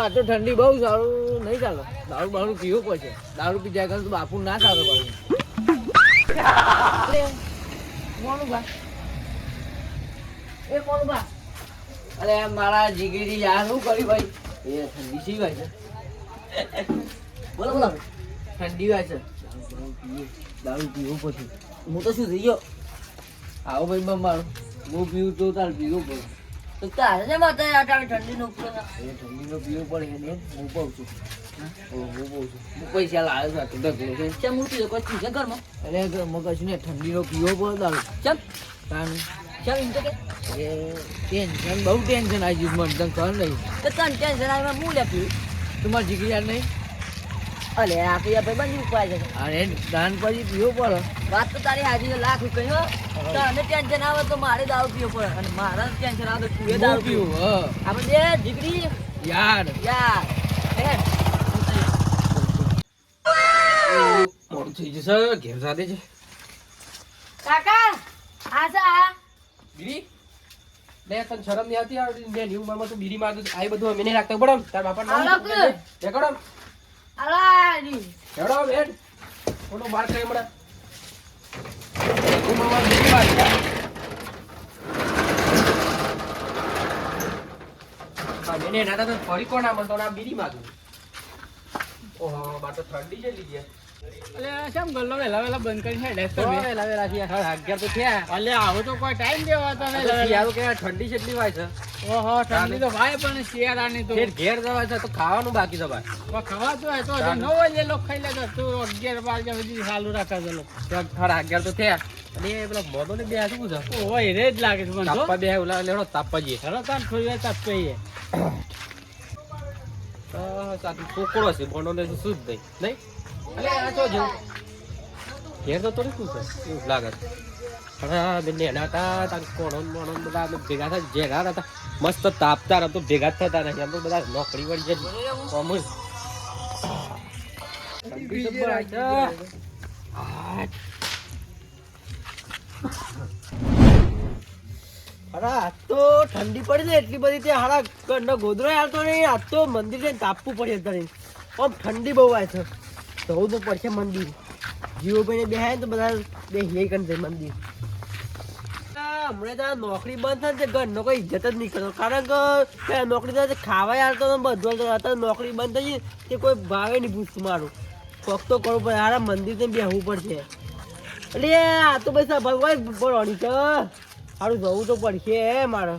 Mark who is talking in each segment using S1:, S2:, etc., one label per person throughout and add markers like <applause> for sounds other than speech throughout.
S1: આ તો ઠંડી બહુ સારું નહીં ચાલો. દારૂ બારું પીવું પડશે. દારૂ પી જાય તો બાપુ ના ચાલે પાછું અરે, મારા જીગીરી યાર શું કરી ભાઈ? એ ઠંડી સી હોય છે? બોલો બોલો. ઠંડી હોય છે. દારૂ પીવું પછી. હું તો શું થઈ ગયો? આવો ભાઈ મારું. હું પીવું તો તાર પીવું પડે
S2: તારે છે માતા અટાણે ઠંડીનો
S1: એ ઠંડીનો પીવો પડે ને હું પાઉં છું. પૈસા લાવ્યો છું ઢગલો છે.
S2: ચમ ઉઠી કોઈ છે ઘરમાં?
S1: એટલે મગજ ને ઠંડીનો પીવો પડે
S2: ચમ.
S1: કારણ
S2: ચમ એમ તો કે.
S1: ટેન્શન બહુ ટેન્શન આવી ગયું મને તને ખબર નહીં.
S2: તો તને ટેન્શન આવી હું લે પીવું?
S1: તમારી જીગરી યાર નહીં?
S2: અલે આ તો ભાઈ બંધ ઉપાય છે.
S1: અરે દાન પછી પીવો પડે.
S2: વાત તો તારી હાજી લાખ કહ્યો તને ટેન્શન આવે તો મારે દારૂ પીવો પડે. અને મારા ટેન્શન આવે તો તું એ દારૂ
S1: પીવું.
S2: આપણે બે દીકરી.
S1: યાર.
S2: યાર.
S1: મોડું થઈ જશે? ઘેર સાથે છે
S2: કાકા આ છે આ.
S3: બીડી? લે તને શરમ નહીં આવતી? આ ન્યુ ઉંમરમાં તું બીડી મારતો આ બધું અમે નહીં રાખતા પડો તાર બાપા
S2: કે?
S3: દેખાડો
S2: અલાડી
S3: થોડો બેન કોનો મળે મેને નાના તો ફરી કોણ આમ? તો ના બીડી માગું ઓહો બાર તો ઠંડી છે. લીધી
S4: અલે કેમ ગલ્લો વેલા વેલા બંધ કરી છે
S3: તો લાવેલા છે યાર અગિયાર તો થયા.
S4: અલે આવો તો કોઈ ટાઈમ દેવા તો
S3: આ
S4: ને
S3: તો શિયાળો કે ઠંડી હોય છે.
S4: ઓહો ઠંડી તો ભાઈ પણ શિયાળાની તો
S3: ઘેર ઘેર જવા છે તો ખાવાનું બાકી છે ભાઈ.
S4: ખવાતું હોય તો નવ વાગે લોકો ખાઈ લેતો તું અગિયાર બાર વાગ્યા સુધી ચાલુ રાખે છે લોકો.
S3: ત્યાં અગિયાર તો થયા. અને પેલા મોદો ને બે શું છે?
S4: ઓહો રે જ લાગે છે મને તો
S3: બે ઓલા લેડો તાપવા જઈએ
S4: ચલો તાર થોડી વાર તાપીએ
S3: સાચું છોકરો છે ભણો ને શું જ નહીં. નહીં? અલે આ તો જેવું ઘેર તો થોડી શું છે? એવું લાગે છે. આ બંને એના હતા તાર કોણો મોણો બધા ભેગા થાય જેગા હતા મસ્ત તાપતા તો ભેગા થતા નથી આમ બધા નોકરી વળી જાય કોમ ઠંડી છે. આ
S1: અરે આજ તો ઠંડી પડી ને એટલી બધી તે હારા ઘરનો ગોદરો આજ તો મંદિર જઈને તાપવું પડે અત્યારે આમ ઠંડી બહુ આવે છે. જવું તો પડશે મંદિર. જીવો ભાઈને બેહાય ને તો બધા બે હિયાઈ કરીને જાય મંદિર. હમણાં તારા નોકરી બંધ થાય તે ઘરનો કોઈ ઇજ્જત જ નહીં કરતો. કારણ કે નોકરી થાય ખાવાય ને બધું હાલતો. નોકરી બંધ થઈ જાય તે કોઈ ભાવે નહીં પૂછતું મારું. કોક તો કરવું પડે. હારા મંદિર ને બેહવું પડશે. એટલે આ તો પૈસા ભગવાન પડવાની છે. સારું જવું તો પડશે મારે.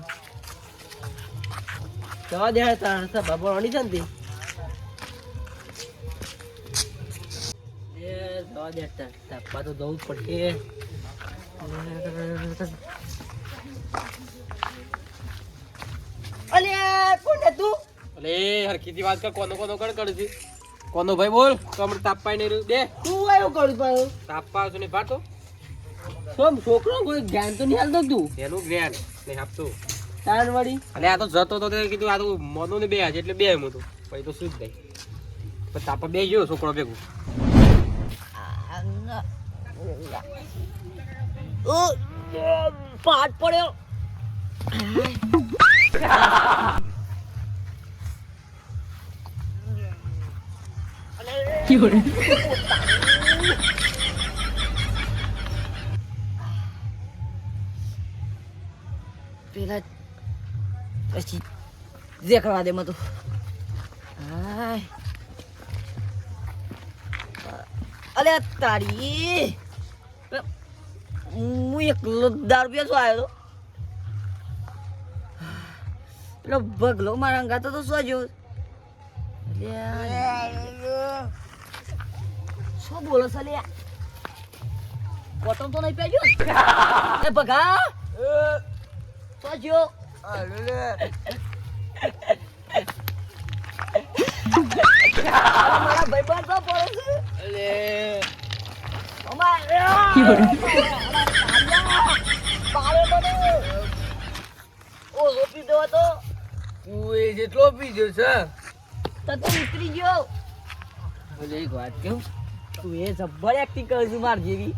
S1: જવા દે તાર સભા પડવાની છે ને તે. જવા દે તાપવા તો જવું જ પડશે. કોણ છે
S3: અલે હરખીથી વાત કર કોનો કોનો કણ કર છે કોનો ભાઈ બોલ કમર તાપવાય ને બે
S1: તું કરું
S3: છું ને
S1: સોમ છોકરો કોઈ જ્ઞાન તો નહીં હાલતો તું?
S3: એનું જ્ઞાન નહીં આપતું.
S1: તાર વળી
S3: અને આ તો જતો તો તે કીધું આ તો મોનો ને બે આજે એટલે બે હું તો પછી તો શું જ નહીં. તાપા બે ગયો છોકરો ભેગું.
S2: પાઠ પાટ પડ્યો. પેલા પછી દેખાવા દે મતું અલે તારી. હું એક દારૂ પીવા શું આવ્યો તો. પેલો ભગલો મારા અંગાતો તો શું જો શું બોલો છે લે કોટમ તો નહીં પહેર્યો એ ભગા શું જો મારા ભાઈ બાર તો પડે છે તો
S1: તું એ જેટલો પીજો છે
S2: તો તું ઉતરી ગયો.
S1: બોલે એક વાત કેવું?
S2: તું એ જબ્બર એક્ટિંગ કરે છે માર જેવી.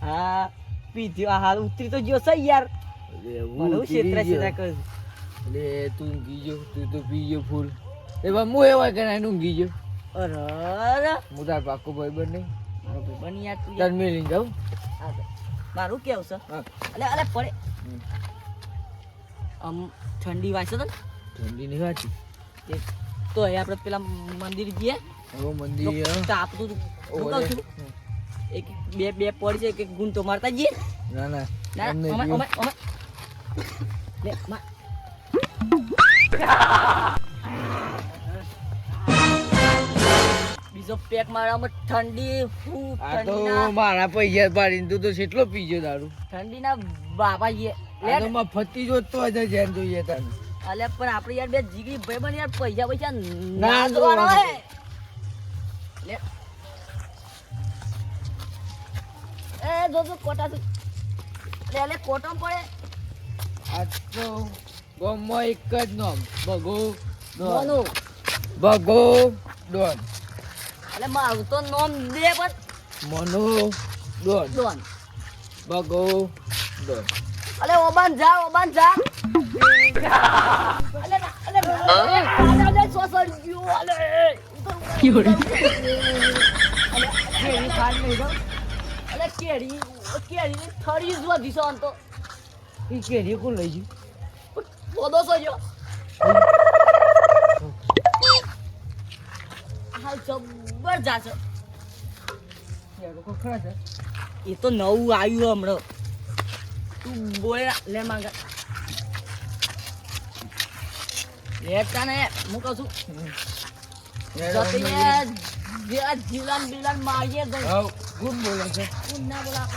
S2: હા પીધ્યો આ હાલ ઉતરી તો ગયો સહી યાર. મને
S1: પી
S2: ક્ષેત્ર
S1: ગયો.
S2: કરે
S1: એટલે તું પીજો તું તો પીજો ફૂલ
S5: એમાં હું એવા કે ઊંઘી ગયો?
S2: અરે.
S5: હું તાર પાકું ભાઈ બન નહીં
S2: ભાઈબંધ યાર તું
S5: તાર
S2: યાર.
S5: જાઉં.
S2: મારું કેવું છે? અલે અલે પડે. આમ ઠંડી વાંચો તો
S5: ઠંડી નહીં વાંચી.
S2: તે એ આપણે પેલા મંદિર
S5: ગયા. મંદિર.
S2: તાપતું હતું. એક બે બે પડી છે એક ગુણ તો મારતા જઈએ.
S5: ના ના.
S2: બીજો પેક મારવામાં ઠંડી હું
S5: તો મારા પૈસા પાડીને તું તો કેટલો પીજો દારૂ.
S2: ઠંડીના બાબા જઈએ
S5: આ તો
S2: લે
S5: માં ફતી જોતો હશે જેમ જોઈએ તને.
S2: અલે પણ આપણે યાર બે જીગરી બન યાર પૈસા પૈસા
S5: ના
S2: જોવાના. હે લે. એ જો જો કોટા છે લે લે કોટો પડે.
S5: આ તો ગોમો એક જ નામ. બગો ડોન બગો ડોન
S2: અલે મારું તો નોમ દે પણ.
S5: મનો ડોન
S2: ડોન
S5: બગો ડોન
S2: અલે ઓબાન જા ઓબાન જા. અલે અલે અલે અલે સોસર ગયો અલે કેડી ખાડ નહીં દો અલે. કેડી કેડી ની થડી જો દિશો અંતો
S5: ઈ કેરી કોણ લઈ ગયું?
S2: પોદો સો જો હાલ જબ્બર
S5: જા છે
S2: એ તો નવું આવ્યું હમણાં. તું બોલે લે માંગ. લેતા ને હું કહું છું જતીને જે આ જીવલાન બિલાન મારીએ
S5: ગુડ બોલે છે.
S2: તું ના બોલા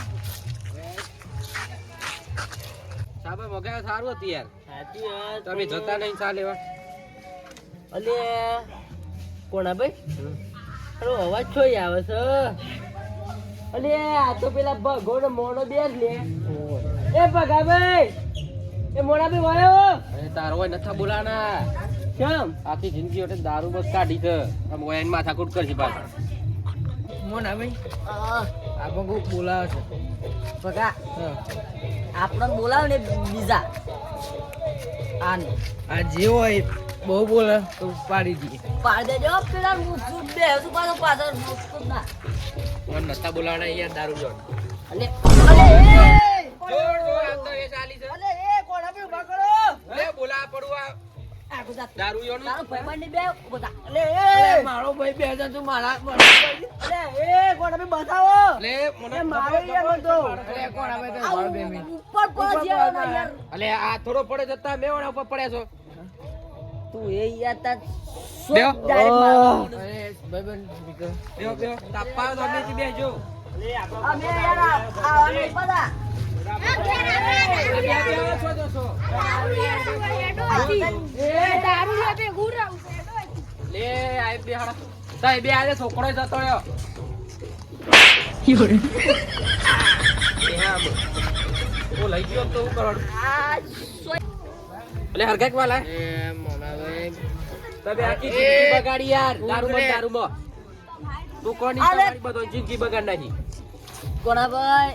S3: સાબા મગાવ્યો સારું હતું યાર.
S1: સાચી વાત.
S3: તમે જતા નહીં ચા લેવા.
S1: અલે કોણા ભાઈ? અરે અવાજ છોઈ આવે છે. અલે આ તો પેલા ભગોડ મોડો બેસ લે. એ ભગા ભાઈ એ મોડા બી વાયો?
S3: અરે તારો હોય નથા બોલાના.
S1: કેમ?
S3: આખી જિંદગી એટલે દારૂ બસ કાઢી છે. આમ માથા માથાકૂટ કરશે પાછા.
S5: મોના ભાઈ
S2: આ,
S5: આ ભગો બોલાવે છે.
S2: ભગા
S5: હા.
S2: આપણને બોલાવે ને બીજા. આને.
S5: આ જે હોય બહુ બોલે તો પાડી દઈએ.
S2: પાડ દેજો પેલા મૂકું બે હજુ પાછો પાછળ ના.
S3: મને નથા બોલાવાના યાર દારૂ જોડ
S2: અલે અલે જોર
S3: જોડ તો એ ચાલી છે.
S1: અલે એ કોણ? ઊભા કરો.
S3: લે બોલા પડવા
S2: આ ગુજરાત
S3: દારૂ યોનું
S2: તારો ભાઈબંધની બે બધા
S1: અલે એ.
S5: મારો ભાઈ બે હજાર તું મારા મારા
S1: એ કોણા? ભાઈ બતાવો.
S3: લે મને
S1: મારે યાર તો
S5: અરે કોણ? આવે તો
S2: આ
S5: મારો બે મિનિટ.
S2: ઉપર પર છે ને યાર.
S3: અલે આ થોડો પડે જતા મેવાડા ઉપર પડ્યા છો.
S2: તું એ યાર.
S5: નીકળ.
S3: તો અમે
S2: યાર આ- બધા
S3: બે આજે છોકરો જતો રહ્યો લઈ ગયો તો
S2: સોય
S3: અલે. હરગાક વાલા તમે આખી જિંદગી બગાડી યાર દારૂ માં દારૂ માં તું કોની બગાડ નાખી?
S2: કોના ભાઈ?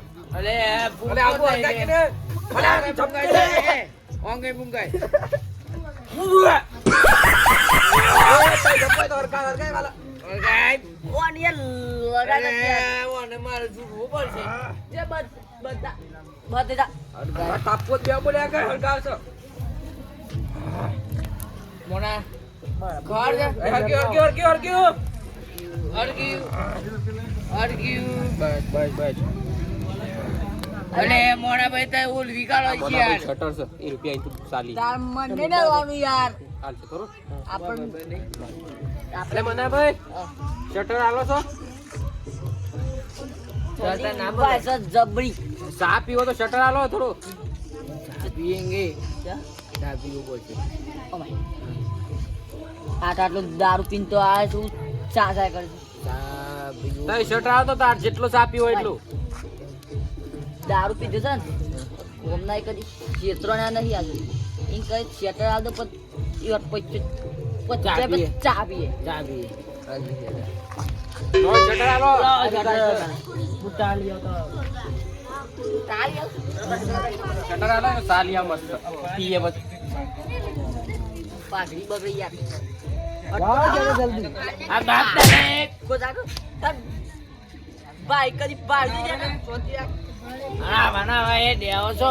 S5: અલે
S3: અલે આવું હરગાય કે ને? આ ચમકાઈ જાય.
S5: ઓંગે મુંગાઈ
S3: ઓય, તાઈ જપાય તો હરગાય, હરગાય વાલા.
S5: ઓરગાઈ
S2: ઓન લગાડજો યાર.
S5: અરે ઓને મારે જુગવું પડશે
S2: જે બધ બધા
S3: તાપકો બે બોલ્યા છો.
S5: મોના ઘર જા
S3: બસ, બસ, બસ.
S5: અલે મોના ભાઈ તાય ઓલ વિકાળો છે યાર
S3: શટર છે. એ રૂપિયા ઇન સાલી
S2: તાર મને ને વાનું યાર.
S3: હાલશે કરો
S2: આપણ
S3: એટલે મનાભાઈ, શટર આલો છો?
S2: જબરી.
S3: ચા પીવો તો શટર આલો થોડું.
S5: પીએંગે? ચા? પીવો પડશે
S2: ઓ માય આટ આટલું દારૂ પીન તો આ શું ચા ચા કરજો.
S5: ચા પીવું.
S3: શટર આવતો તો તાર જેટલો ચા પીવો એટલું.
S2: દારૂ પીધો છે ને ઓમના એ કદી ચેતરો ના નહીં આવ્યું એમ
S1: કઈ ચાલી આવતો
S3: મસ્ત. પીએ બસ.
S2: પાઘડી બગડી યાર.
S1: જાઓ જરા જલ્દી.
S5: આ બાપ તને
S2: કો જાગો તાર ભાઈ કદી પાડી ને.
S5: આ બનાવા એ દેવો છો.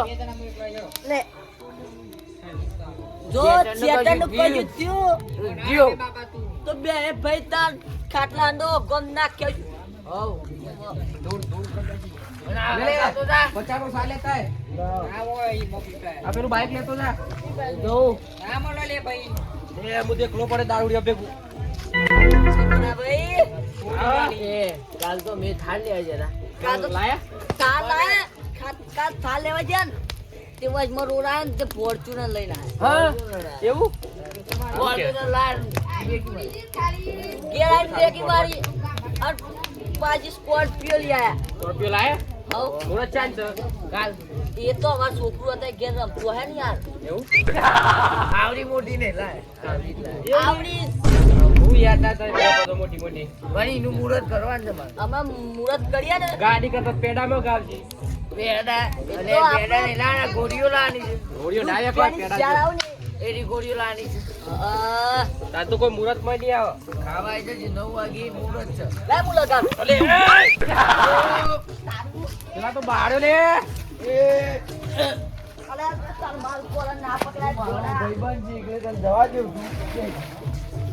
S2: લે. જો
S5: ચેતરનું
S2: ચેતરનું
S5: કશું
S2: કજું થયું. તો બે ભાઈ તાર ખાટલા નો ગમ નાખ્યો
S3: થાય પેલું બાઈક લેતો જા. એ એકલો પડે દારૂડિયા ભેગું.
S2: ના ભાઈ
S5: કાલ તો મેં થાળ લેવા જતા
S2: કાલ તો
S3: લાયા
S2: કાલ આયા કાલ- થાળ લેવા ગયા ને તે વચમાં રોડાયા ને તે ફોર્ચ્યુનર લઈને આવ્યા
S3: એવું
S2: ફોર્ચ્યુનર લાયા ઘેર આવીને બ્રેકી મારી અને પાછી સ્કોર્પિયો લઈ આયા
S3: સ્કોર્પિયો લાયા
S2: હવ
S3: મુરત ચાંદ
S2: કાલ એ તો અમાર છોકરું હતા ઘેર રમતું હે ને યાર
S3: એવું
S5: આવડી મોટી ને લાય આવડી લાય.
S2: આવડી
S3: હું યાદ ના થાય બધો મોટી મોટી.
S5: વળી એનું મુહૂર્ત કરવાનું છે મારે.
S2: અમે મુહૂર્ત કર્યા ને?
S3: ગાડી કરતા પેડામાં ગાવજી.
S5: પેડા
S2: એ
S5: અને પેડા ને લાના ગોળીઓ લાની છે.
S3: ઘોડીઓ ડાયા કોઈ
S2: પેલી
S3: પેડા છે.
S5: એની ગોળીઓ લાની છે.
S3: તાર તો કોઈ મુરતમાં નહીં આવે.
S5: ખાવા આવી જજે નવ વાગે મુહૂર્ત છે.
S2: લે હું લગાવ
S3: અલે પેલા તો બાળ્યો લે.
S2: અલે તાર માલ કોલા ના પકડાય
S1: ભાઈબંધ
S2: ને ને જ મેલે
S3: એ.
S5: એ
S3: બળી જાવ
S2: બળી
S1: દે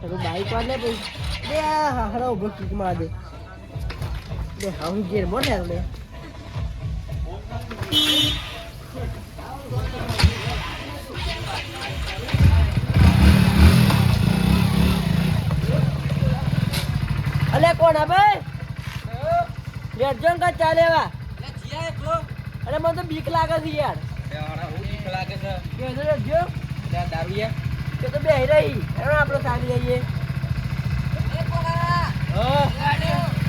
S1: તારું બાઈક વાળે પછી બે હારા ઊભો કિક માર. દે બે હાઉ ગેર મોને લે અલે કોણ લેટજો ને કાં ચાલે એવા. અરે મને તો બીક લાગે છે યાર.
S3: બીક લાગે છે. દારૂ યાર
S1: કે તો બે રહી. એનો આપણે ચાલી જઈએ.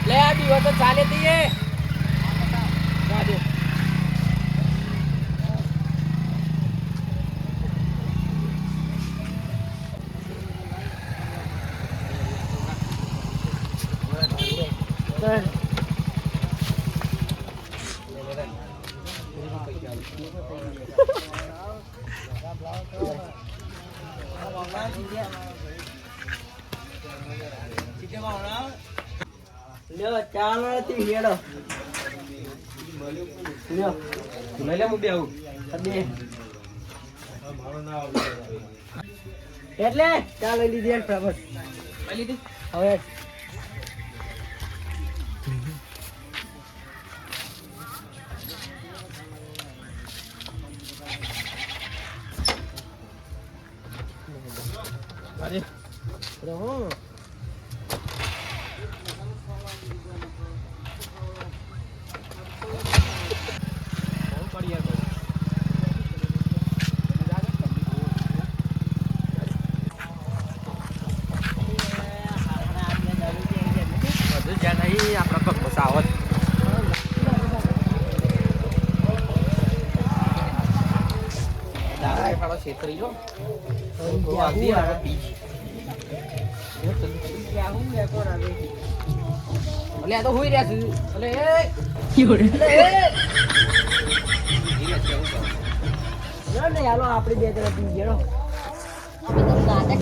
S3: લે આ દીવો તો ચાલે દઈએ
S1: લ્યો ચાલો નથી હેડો. લ્યો.
S3: લઈ લે હું બે આવું.
S1: બે. એટલે ચાલ લીધી ફટાફટ.
S3: લીધી?
S1: હવે
S3: છેતરી ગયો આગી આવે
S1: આવું. આવે
S3: આ તો હોઈ રહ્યા છે. અલે એ.
S1: ના હાલો આપણે બે જણા પી ગયો.
S2: અમે તો નાટક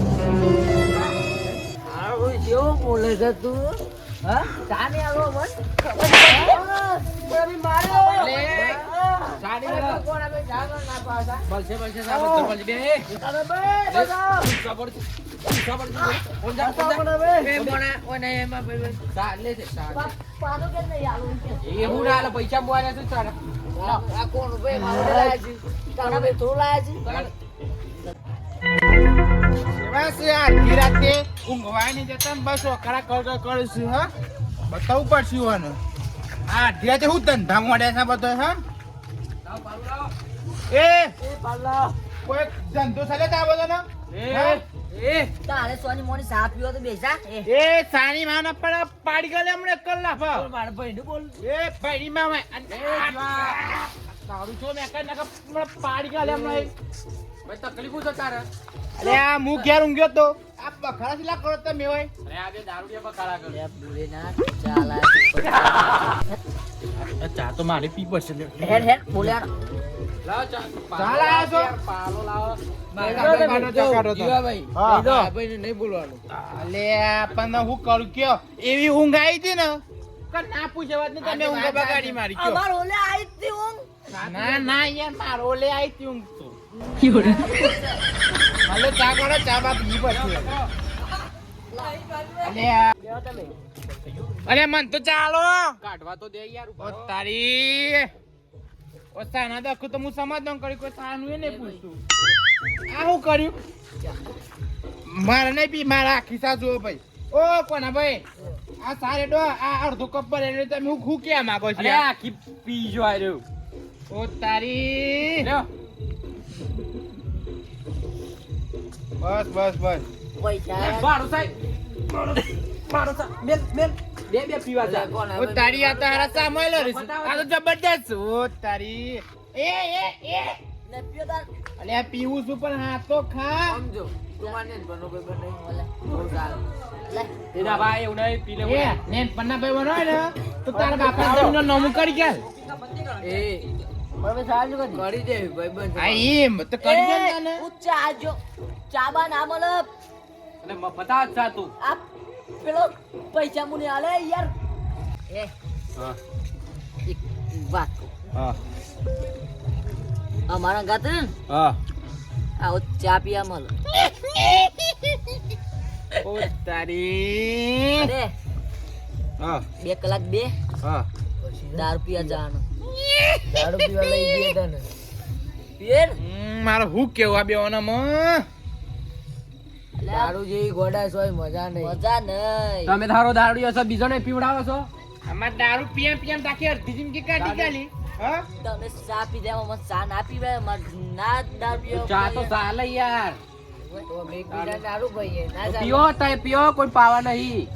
S5: આવું કેવું બોલે છે તું.
S1: હા?
S5: ચા નહીં આલો મન
S3: પૈસા બોલ્યા છે? તારા
S5: આ આ કોણ ભાઈ. છે
S2: તારા ભાઈ થોડું લાયા છે?
S4: બસ યાર ધીરાતે ઊંઘવાય નહીં જતા ને બસ ઓકળા કર કર કરીશું હા? બતાવવું પડશે ઓને આ ધીરાતે હું ધંધા મોડે છે બધો હા? એ!
S1: એ
S4: કોઈ ધંધો ચાલે તા બધો ને હા?
S2: તારે સોની મોની ચા પીવો તો બેસા. એ.
S4: એ સાની માના પણ પાડી ગલે હમણે કલાક.
S1: બોલ મારા ભાઈને બોલ.
S4: એ ભાઈની માં મેં તારું છો મેં કઈ હમણાં પાડી ગલે હમણાં?
S3: ભાઈ તકલીફ છે તારા?
S4: અરે આ હું ઘેર ઊંઘ્યો તો. આ બખરા શીલા કરો તમે હોય
S3: અરે આ દારૂડિયા બકાળા કરે.
S2: બુરે ના ચા લાયા
S4: ચા તો મારે પી પડશે લે.
S2: હેડ હેડ બોલ્યા
S4: છો? એવી ઊંઘ આવી હતી ને? કે ના પૂછે વાત નહીં તમે ઊંઘ બગાડી મારી ના ના યાર મારો લે આવી હતી ઊંઘ તો. ચા કરો ચા બાપ પી પછી. અલે મન તો ચાલો.
S3: કાઢવા તો દે યાર
S4: ઓ તારી. ઓ સાના દખું તો હું સમાધાન કરી કોઈ સાનું એ પૂછું. પૂછતું આ હું કર્યું? મારે નહીં પી મારા આખી સાસુ ભાઈ. ઓ કોના ભાઈ? આ સારે ડો આ અડધો કપ પર એટલે તમે હું હું ક્યાં માંગો છો?
S3: અરે આખી પી જો આ રહ્યો.
S4: ઓ તારી. બસ બસ બસ.
S2: પૈસા.
S3: સાહેબ. સાહેબ મેલ મેલ. બે બે પીવા જા.
S4: ઓ તારી આ તારા સામેલો રે આ તો જબરદસ્ત ઓ તારી. એ એ એ.
S2: ને પીઓ તાર.
S4: અલે પીવું છું પણ હા તો ખા.
S5: સમજો. તમારે ને બનો ભાઈ બને.
S2: ઓલે
S5: બહુ સારું.
S2: લે.
S3: ભાઈ એવું નહીં પી લે
S4: એ ને પન્ના ભાઈ બનો ને તો તારા બાપા તમને નોમું કરી ગયા.
S5: એ.
S2: કરી.
S5: કરી દે ભાઈ બંધ
S4: આ એમ તો કરી દે ને તને.
S2: હું ચા જો ચા બા ના મળે
S3: અને બતા જ જા
S2: આ પેલો પૈસા મુને આલે યાર. એ.
S3: હા.
S2: એક વાત કહું.
S4: હા.
S2: અમારા ગાતે ને?
S4: હા.
S2: આવો ચા પીયા મળે.
S4: ઓ તારી.
S2: અરે.
S4: હા.
S2: બે કલાક બે.
S4: હા.
S2: દારૂ પીવા જવાનું.
S5: દારૂ પીવા લઈ ગયા તને ને.
S4: મારો હું કેવું આ બેવાનામાં?
S2: લે,
S5: દારૂ જેવી ગોડાશ હોય મજા નહીં.
S2: મજા નહીં.
S3: તમે તારો દારૂ છો બીજો ને પીવડાવો છો?
S4: અમાર દારૂ પીએમ પીએમ તાકી અડધી જિંદગી કાઢી ગાલી
S2: તમે ચા પી દેવા મને ચા ના પીવાય માર ના દારૂ પીવા
S3: ચા તો ચાલે યાર.
S5: દારૂ
S3: પીઓ તય પીઓ કોઈ પાવા નહીં.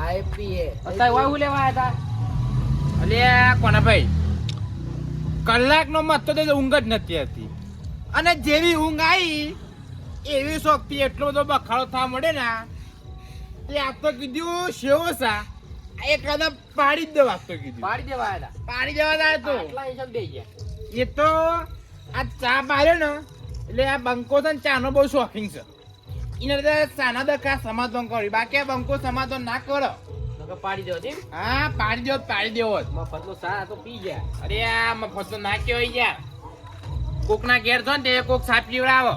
S5: આ એ પીએ.
S3: તય વાય હું લેવા હતા?
S4: અલે કોના ભાઈ? કલાકનો મત તો ઊંઘ જ નથી હતી અને જેવી ઊંઘ આવી એવી શોખથી એટલો બધો બખાડો થવા મળે ને એ આ તો કીધું શેવો સા આ એક પાડી જ દેવા તો કીધું.
S3: પાડી દેવા આવ્યા
S4: પાડી દેવા
S3: હતા
S4: તો.
S3: આટલા હિસાબ ગયા.
S4: એ તો આ ચા પાડ્યો ને એટલે આ બંકો છે ને ચાનો બહુ શોખીન છે. એને બધા ચાના દખા સમાધાન કર્યું. બાકી આ બંકો સમાધાન ના કરો.
S3: પાડી દેવો તેમ
S4: હા પાડી દેવો પાડી દેવો
S3: મફતલો સા તો પી ગયા.
S4: અરે આ મફતલો નાખ્યો ના કહેવાય યાર. કોક ના ઘેર છો ને તે કોક સાપ પીવડાવો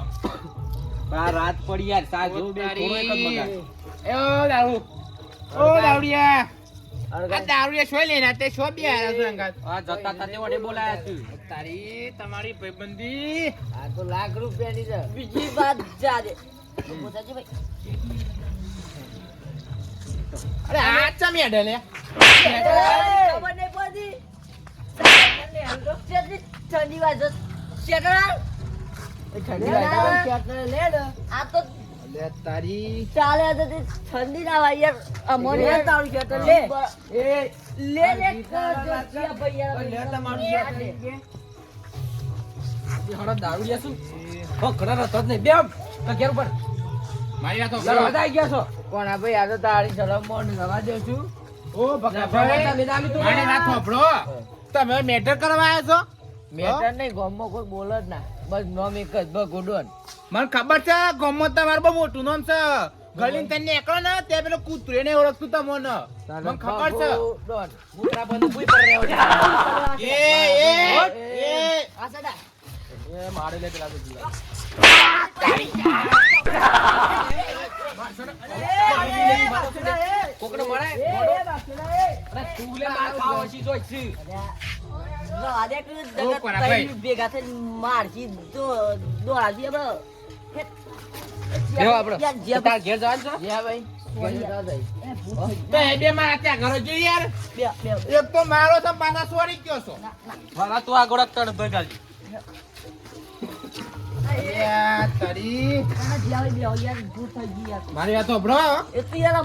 S3: આ રાત પડી યાર સા જો બે થોડો એક જ બગાડ
S4: એ ઓ દારૂ. ઓ દારૂડિયા. આ દારૂડિયા શોય લઈને તે છો બે આયા છે
S3: આ જતા તાતે વડે બોલાયા તું
S4: તારી તમારી ભાઈબંધી.
S5: આ તો લાખ રૂપિયાની છે.
S2: બીજી વાત જા દે મોસાજી ભાઈ.
S4: અરે આ ચમ હેડે લે.
S2: ખબર નહીં પડી. ઠંડી વાગે શેટર
S5: ઠંડી લાગે પણ ક્યાંક ને લે ને
S2: આ તો
S4: લે તારી
S2: ચાલે છે ઠંડી ના વાય
S3: ઘણા જ નહીં. બે ઘેર ઉપર.
S4: મારી
S3: વધાઈ ગયા છો.
S5: કોણ ભાઈ? આ તો તારી શરમ મોઢ રવા છું.
S4: ઓ
S3: તો
S4: મારી તમે મેટર કરવા આવ્યા છો?
S5: મેટર નહીં ગામમાં કોઈ બોલ જ ના. બસ નોમ એક જ ભગોડોન
S4: મને ખબર છે ગમત તમારું બહુ મોટું નોમ છે. ગલીન તને એકલો ને તે પેલો કૂતરો એને ઓળખતું તમને. મને ખબર છે.
S5: ડોન
S3: કૂતરા બંધ ભૂઈ પર રહેવો છે
S4: એ એ એ.
S2: આસડા
S3: એ મારે લે પેલા તો. જીવા કોકને મળે? અરે તું લે માર ખાવ પછી જોઈ છે
S2: કે જગત તઈ ભેગા મારજી દો- દોડાજી આપણે.
S3: આપણે. તાર ઘેર જવાનું છે?
S5: ભાઈ.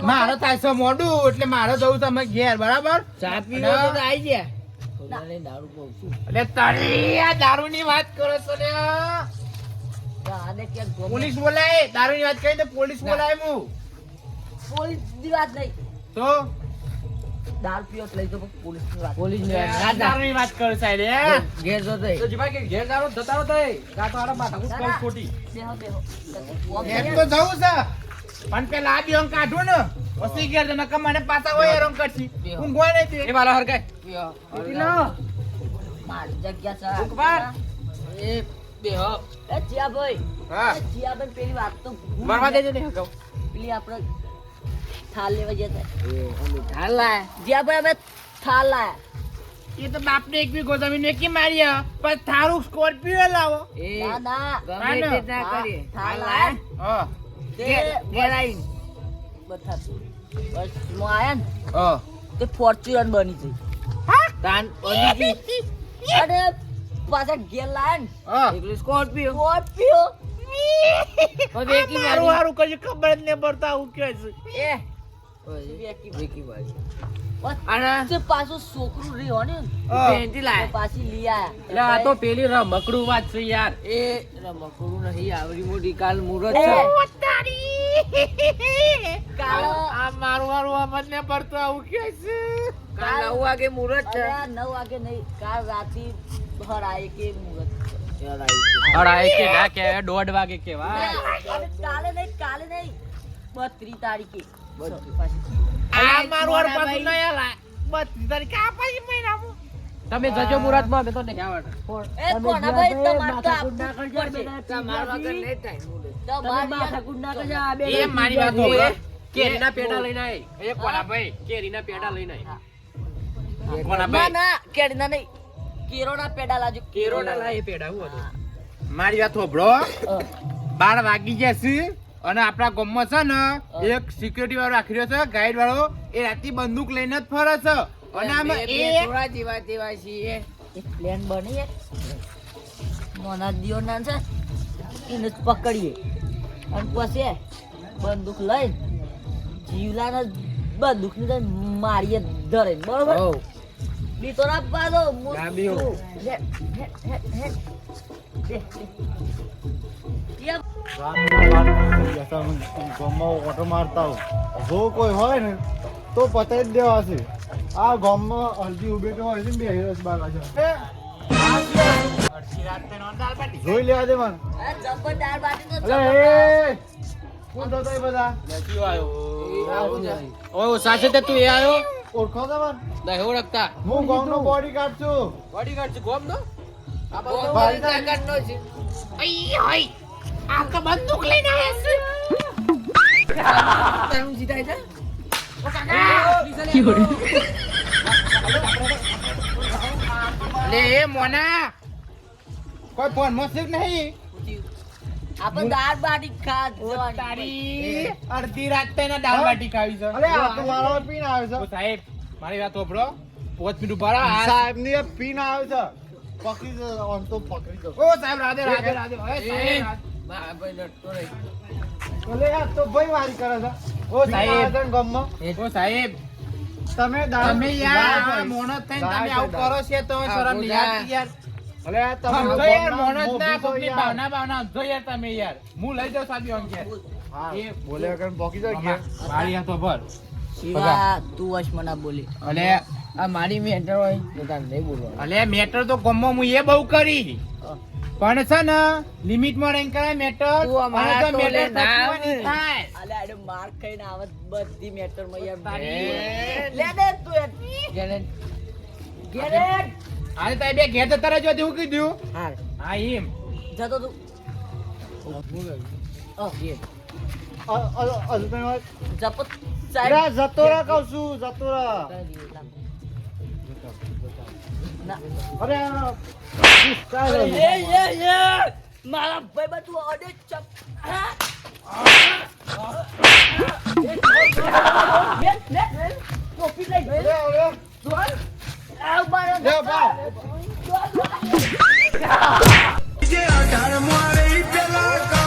S4: મારા થાય છે મોડું એટલે મારે જવું તમે ઘેર બરાબર?
S5: ચા પીવો આવી ગયા. થોડા દારૂ પીવું છું.
S4: એટલે તારી આ દારૂ ની વાત કરો છો ને
S2: રાધે કે
S4: પોલીસ બોલાય. દારૂની વાત કરી તો પોલીસ બોલાય હું
S2: પોલીસની વાત નહીં.
S4: તો?
S2: દારૂ પીવો લઈ જાઓ, પણ પોલીસની વાત.
S5: પોલીસ ને ના. જા.
S4: દારૂ ની વાત કરો સાહેબ
S5: ઘેર તો થઈ
S3: તો જીભાઈ કે ઘેર જારો જતા રહો ગાતો આડા માથા કુછ કઈ ખોટી.
S2: બેહો, બેહો.
S4: એમ તો જવું છે. પણ પેલા આ બે કાઢું ને. પછી ઘેર તો નકર મને પાછા હોય રંગ કરશી. હું ગોય નહીં તે.
S3: એ માલા હરકાય.
S2: મારી જગ્યા છે.
S5: એ બેહો
S2: એ જીયાભાઈ,
S4: હા.
S2: એ જીયાભાઈ પેલી વાત તો
S3: મારવા. દેજો ને હગાવ
S2: પેલી આપણે થાલ લેવા જતા
S5: એ અમે ઢાલ લાયા.
S2: જીયાભાઈ થાલ લાયા.
S4: એ તો બાપને એક બી ગોદામી ને કી માર્યા પણ થારું સ્કોર્પિયો લાવો.
S2: ના ના.
S5: ગમે તે ના. કરીએ.
S2: થાલ લાયા.
S4: હા.
S2: તે
S5: ઘેર
S2: બધા બસ હું આયા ને
S4: હા.
S2: તે ફોર્ચ્યુનર બની ગઈ.
S5: તાન ગઈ. <laughs>
S2: અને પાછા ને
S4: હા.
S5: એકલી સ્કોર્પિયો.
S2: સ્કોર્પિયો? <laughs>
S5: હવે વેકી
S4: મારું. હારું કશું ખબર જ નહીં પડતા હું કે છે.
S2: એ. વેકી
S5: અને?
S2: તે પાછું છોકરું રહ્યો ને.
S5: પેન્ટી
S2: પાછી લઈ આયા.
S3: એટલે આ તો પેલી રમકડું વાત છે યાર.
S5: એ રમકડું નહીં આવડી મોટી કાલ મુહૂર્ત
S2: એ,
S5: છે.
S2: કાલ
S4: આ મારું હારું સમજ ને પડતો આવું કે છે.
S5: કાલ નવ વાગે મુહૂર્ત છે.
S2: નવ વાગે નહીં કાલ રાતી હરાય કે મુહૂર્ત.
S5: યાર આવી ગયું.
S3: અડા એ કે ના કે દોઢ વાગે કેવા
S2: કાલે નહીં કાલે નહીં. બત્રીસ તારીખે.
S4: આ મારું નહીં આલા તારીખે. આ પછી મહિનામાં.
S3: તમે જજો મુરાદમાં અમે તો નહીં. આવડે
S2: એ કોના ભાઈ તમારે તો પડશે.
S5: તમારા વગર નહીં થાય મુહૂર્ત.
S2: તમારે બે
S4: એ મારી વાત સાંભળો.
S3: કેરીના પેડા લઈને આય. એ કોના ભાઈ? કેરીના પેડા લઈને આય.
S4: કોના ભાઈ?
S2: ના કેરીના નહીં. કેરોના પેડા લાજો.
S3: કેરોડા લાય પેડા હું હતો.
S4: મારી વાત
S2: અ,
S4: બાર વાગી જશે અને આપણા ગામમાં છે ને એક સિક્યુરિટી વાળો રાખી રહ્યો છે ગાઈડ વાળો. એ રાતે બંદૂક લઈને જ ફરે છે.
S2: પ્લેન બની નાના દિયોના છે એને જ પકડીએ. અને પછી બંદૂક લઈને જીવલાને બંદૂકની મારીએ ધરે. બરોબર?
S5: હઉ.
S2: બી તો ના પાડો હું.
S5: ના
S2: હે, હે, હે.
S6: ગામમાં ઓટો મારતા હોય જો કોઈ હોય ને તો પતાવી જ દેવા છે. આ ગામમાં હલ્દી ઊભી તો હોય છે ને બે હિરસ બાર છે
S4: અડધી.
S6: જોઈ લેવા દે મને
S2: તો.
S6: એ કોણ થતો એ બધા
S3: નથી આવ્યો
S5: આવું નહીં.
S3: સાચે તે તું એ આવ્યો
S6: ઓળખો છો મને
S3: નહીં ઓળખતા
S6: હું ગામનો બોડી ગાર્ડ છું
S3: નો આ.
S4: અઈ, હોય. આ તો બંદૂક લઈને આવ્યા છે <laughs>
S5: તારું જીતાય છે?
S4: લે મોના. કોઈ ફોન મસ્ત નહીં?
S2: આપણે દાળ બાટી ખા
S4: તારી. અડધી રાત દાળ બાટી ખાવી છે.
S6: અલે આ તો મારો પીન આવે છે.
S4: સાહેબ મારી વાત સાંભળો પોચ મિનિટ ઊભા રહો. આ
S6: સાહેબની પીન આવે છે. પકડી દો આમ તો પકડી દો
S4: ઓ સાહેબ રાધે રાધે રાધે. સાહેબ
S5: ભાઈ રહી.
S6: અલે આ તો ભાઈ વારી કરે છે.
S4: ઓ સાહેબ. ઓ સાહેબ.
S6: તમે
S4: તમે યાર
S6: દાળ
S4: થઈને તમે આવું કરો છે તો શરમ નહીં યાર.
S6: અલે તમે
S4: યાર
S6: ગામના
S4: ના કોકની ભાવના ભાવના સમજો યાર તમે યાર. હું લઈ જાઉં સાબી ઓમ કે.
S6: હા
S4: એ
S6: બોલે વગર પોકી જાય
S4: કે મારી હાથો ભર.
S2: શિવા, તું વશ મને બોલી.
S4: અલે.
S5: આ મારી મેટર હોય તો તારે નહીં બોલવા
S4: અલે મેટર તો ગમો હું એ બહુ કરી. પણ છે ને લિમિટમાં રેન્ક કરાય મેટર.
S5: તું અમારા
S4: તો મેટર
S5: ના
S4: થાય.
S2: માર ખાઈને આવત બધી મેટરમાં યાર
S4: તારી.
S2: લે દે તું.
S5: જેને
S2: ઘેરે
S4: આજે તારી બે ઘેર જતા રહેજો એવું કીધું
S2: હા
S4: હા એમ.
S2: જતો તું જપત
S6: રા, કહું છું જતો
S2: ના.
S6: અરે
S2: મારા ભાઈ બધું અડે ચપ Yeah,
S6: I got
S2: him while
S6: they
S2: fell
S6: like